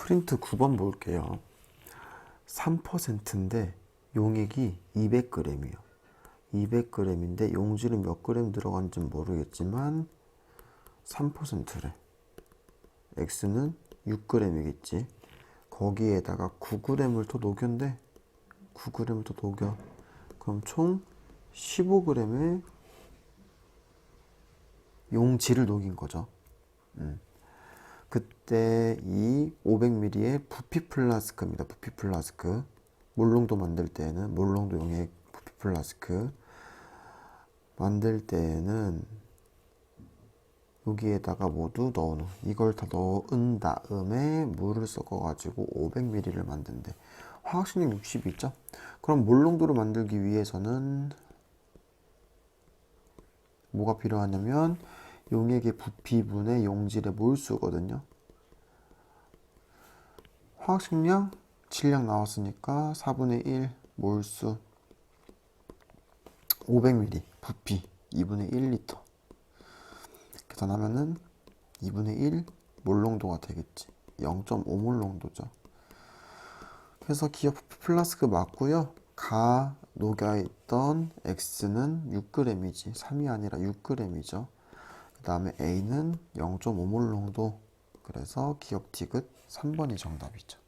프린트 9번 볼게요. 3%인데 용액이 200g이에요. 200g인데 용지는 몇 g 들어간지 모르겠지만 3%래. x는 6g이겠지. 거기에다가 9g을 더 녹였는데 9g을 더 녹여. 그럼 총 15g의 용지를 녹인 거죠. 음. 그때 이 500ml의 부피 플라스크입니다. 부피 플라스크. 몰롱도 만들 때는 몰롱도 용액 부피 플라스크 만들 때는 여기에다가 모두 넣어놓은 이걸 다 넣은 다음에 물을 섞어가지고 500ml를 만든대. 화학식량 60이죠? 그럼 몰롱도를 만들기 위해서는 뭐가 필요하냐면 용액의 부피분의 용질의 몰수거든요. 화학식량 질량 나왔으니까 4분의 1 몰수 500ml 부피 2분의 1리터. 계산하면은 2분의 1 몰롱도가 되겠지. 0.5몰롱도죠. 그래서 기업 플라스크 맞고요. 가 녹여있던 X는 6g이지. 3이 아니라 6g이죠 그 다음에 A는 0.5몰롱도. 그래서 기억 티귿 3번이 정답이죠